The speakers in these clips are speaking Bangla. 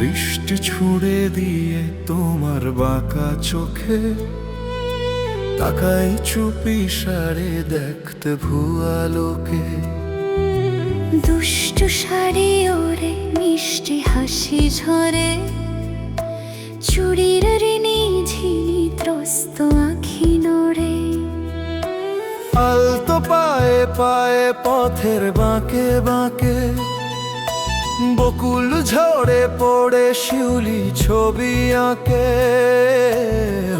দৃষ্টি ছুড়ে দিয়ে তোমার বাঁকা চোখে তাকাই চুপি সারে দেখতে ভুয়া লোকে। দুষ্টু শাড়ি ওরে মিষ্টি হাসি ঝরে। চুরির ঋণী ঝিনি ত্রস্ত আখি নড়ে। আলতো পায়ে পায়ে পথের বাঁকে বাঁকে বকুল ঝরে পড়ে শিউলি ছবি আঁকে।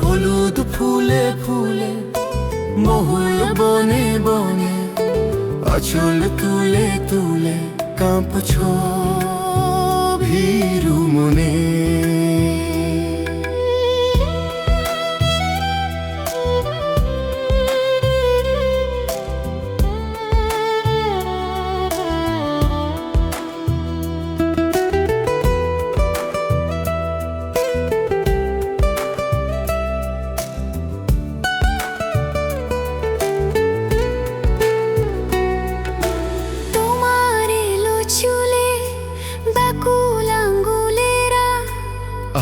হলুদ ফুলে ফুলে, মহুল বনে বনে, আচল তুলে তুলে কাঁপছ ভীরু মনে।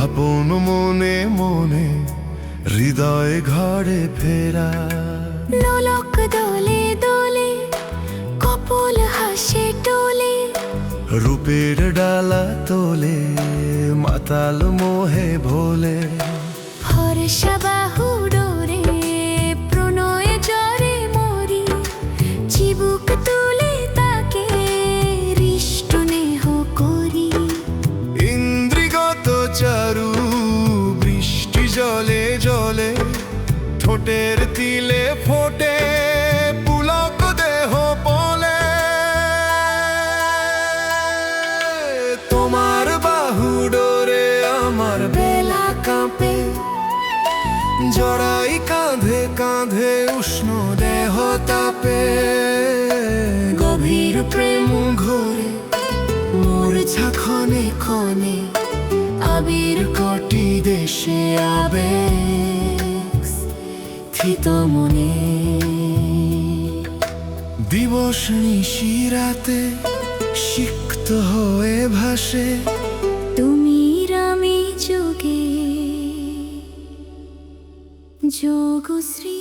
আপন মনে মনে হৃদয় ঘরে ফেরা। নলক দলে দলে কপল হাসে টোলে। রূপের ডালা তোলে মাতাল মোহে ভোলে। ভরসা জলে জলে ঠোঁটের তিলে ফোটে, পুলক দেহ বলে। তোমার বাহু ডোরে আমার বেলা কাঁপে, জড়াই কাঁধে কাঁধে উষ্ণ দেহ তাপে। গভীর প্রেম ঘরে, মূর্ছা ক্ষণে ক্ষণে আবির থিত মনে দিবস নিশিরাতে সিক্ত হয়ে ভাসে। তুমি রামে যোগে যোগশ্রী